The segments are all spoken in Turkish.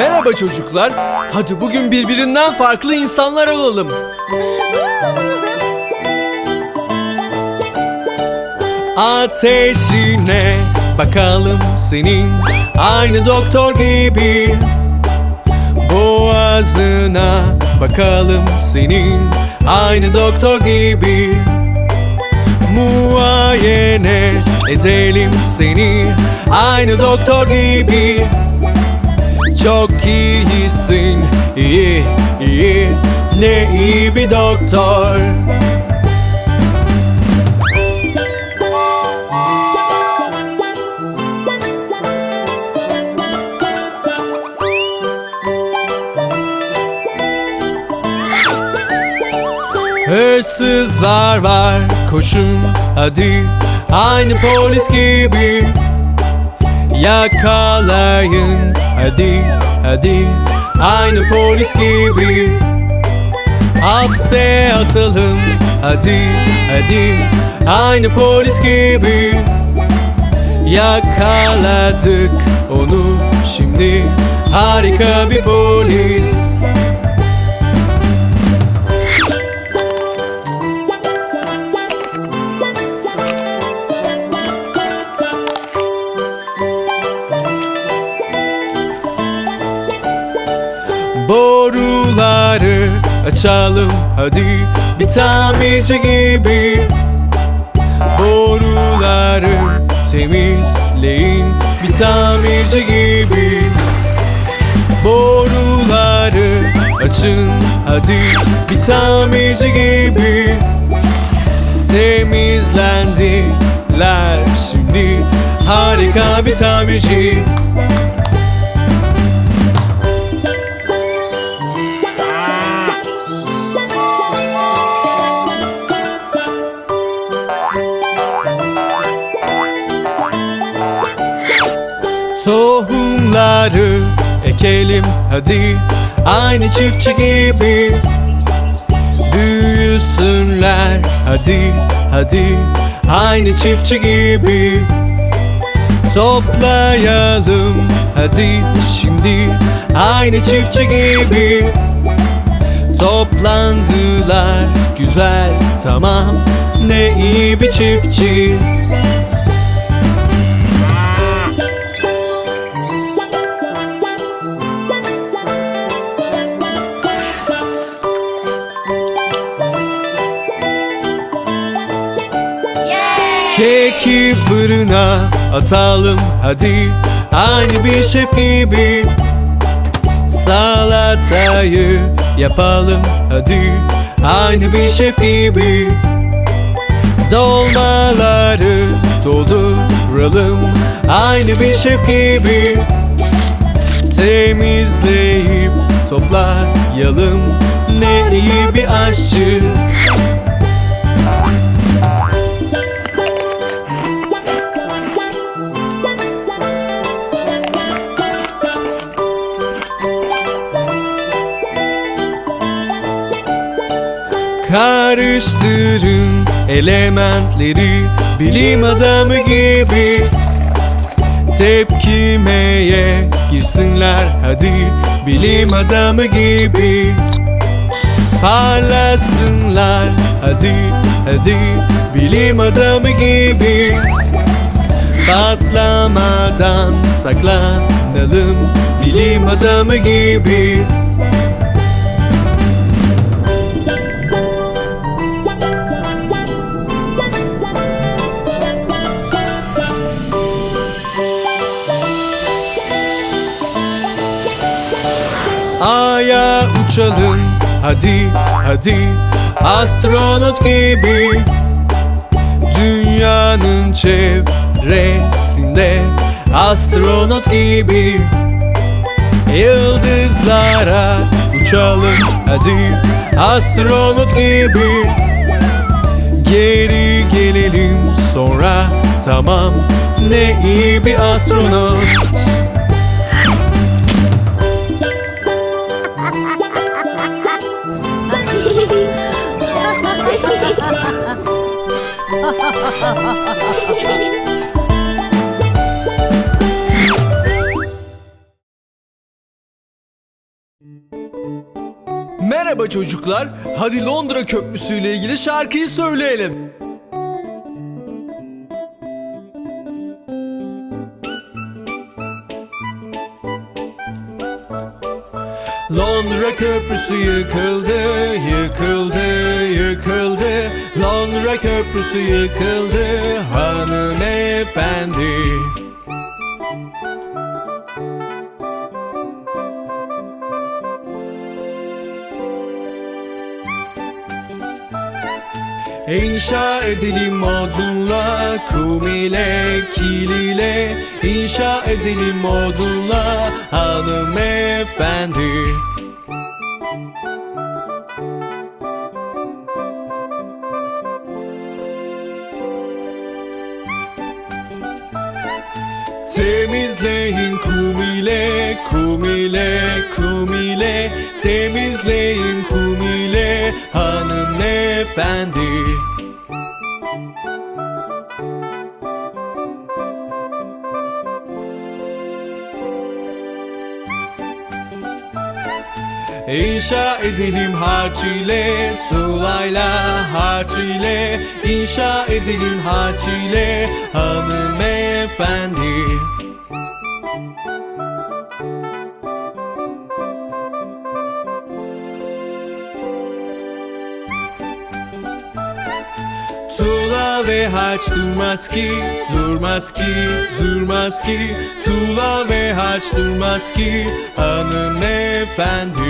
Merhaba çocuklar. Hadi bugün birbirinden farklı insanlar olalım. Ateşine bakalım senin aynı doktor gibi. Boğazına bakalım senin aynı doktor gibi. Muayene edelim seni aynı doktor gibi. Çok iyisin, iyi, iyi, ne iyi bir doktor. Hırsız var var, koşun hadi, aynı polis gibi. Yakalayın hadi hadi. Aynı polis gibi. Hapse atalım. Hadi hadi. Aynı polis gibi. Yakaladık onu şimdi. Harika bir polis Boruları açalım hadi. Bir tamirci gibi. Boruları temizleyin. Bir tamirci gibi. Boruları açın hadi. Bir tamirci gibi. Temizlendiler şimdi. Harika bir tamirci Tohumları ekelim hadi. Aynı çiftçi gibi Büyüsünler hadi hadi. Aynı çiftçi gibi Toplayalım hadi. Şimdi Aynı çiftçi gibi Toplandılar. Güzel tamam. Ne iyi bir çiftçi Keki fırına atalım hadi. Aynı bir şef gibi Salatayı yapalım hadi. Aynı bir şef gibi Dolmaları dolduralım. Aynı bir şef gibi Temizleyip toplayalım. Ne iyi bir aşçı Karıştırın elementleri bilim adamı gibi. Tepkimeye girsinler hadi bilim adamı gibi. Parlasınlar hadi hadi bilim adamı gibi. Patlamadan saklanalım bilim adamı gibi uçalım hadi hadi. Astronot gibi Dünyanın çevresinde. Astronot gibi Yıldızlara uçalım. Hadi. Astronot gibi Geri gelelim. Sonra tamam. Ne iyi bir astronot Merhaba çocuklar. Hadi Londra Köprüsü ile ilgili şarkıyı söyleyelim. Londra Köprüsü yıkıldı, yıkıldı, yıkıldı. Londra Köprüsü yıkıldı hanımefendi. İnşa edelim odunla, kum ile, kil ile. İnşa edelim odunla hanımefendi. Temizleyin kum ile, kum ile, kum ile. Temizleyin kum ile hanımefendi İnşa edelim harç ile, tuğlayla harç ile. İnşa edelim harç ile hanımefendi Harç durmaz ki, durmaz ki, durmaz ki. Tuğla ve harç durmaz ki hanımefendi.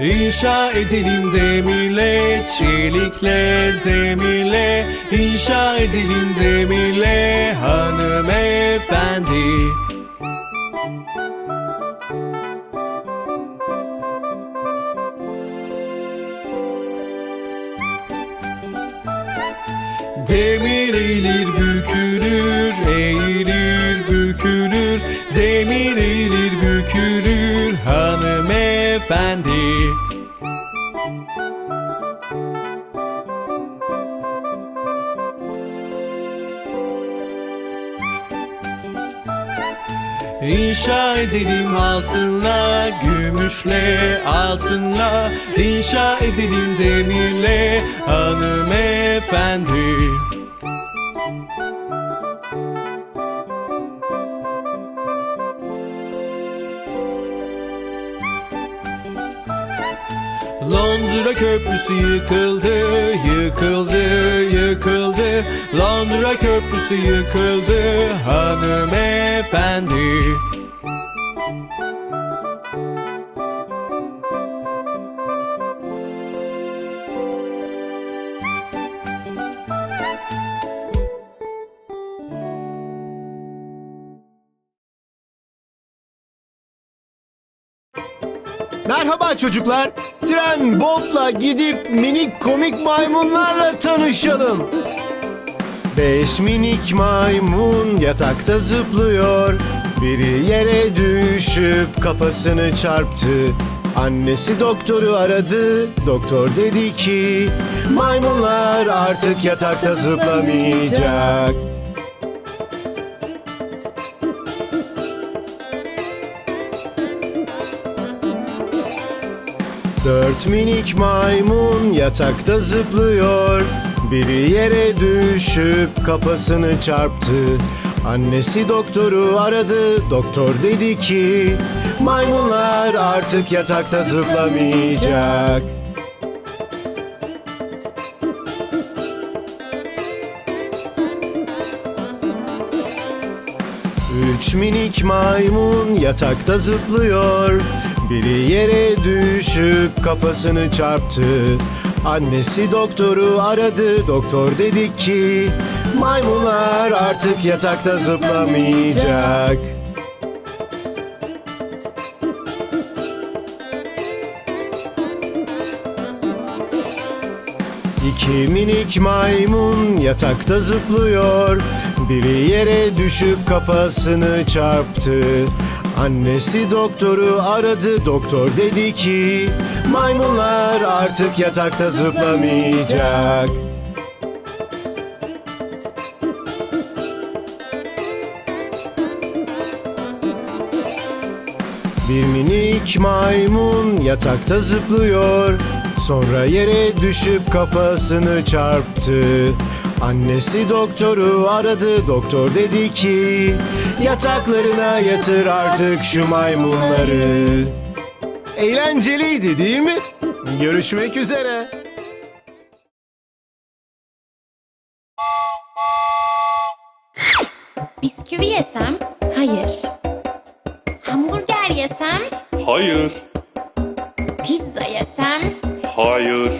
İnşa edelim demirle, çelikle, demirle İnşa edelim demirle hanımefendi Demir eğilir bükülür, eğilir bükülür. Demir eğilir bükülür hanımefendi. İnşa edelim altınla, gümüşle, altınla. İnşa edelim demirle hanımefendi Londra Köprüsü yıkıldı, yıkıldı, yıkıldı. Londra Köprüsü yıkıldı hanımefendi Merhaba çocuklar. Tren Bolt'la gidip minik komik maymunlarla tanışalım. Beş minik maymun yatakta zıplıyor. Biri yere düşüp kafasını çarptı. Annesi doktoru aradı. Doktor dedi ki maymunlar artık yatakta zıplamayacak. Dört minik maymun yatakta zıplıyor. Biri yere düşüp kafasını çarptı. Annesi doktoru aradı. Doktor dedi ki Maymunlar artık yatakta zıplamayacak. Üç minik maymun yatakta zıplıyor Biri yere düşüp kafasını çarptı. Annesi doktoru aradı. Doktor dedi ki Maymunlar artık yatakta zıplamayacak. İki minik maymun yatakta zıplıyor. Biri yere düşüp kafasını çarptı Annesi doktoru aradı doktor dedi ki Maymunlar artık yatakta zıplamayacak. Bir minik maymun yatakta zıplıyor Sonra yere düşüp kafasını çarptı. Annesi doktoru aradı doktor dedi ki Yataklarına yatır artık şu maymunları Eğlenceliydi değil mi? Görüşmek üzere. Bisküvi yesem? Hayır. Hamburger yesem? Hayır. Pizza yesem? Hayır.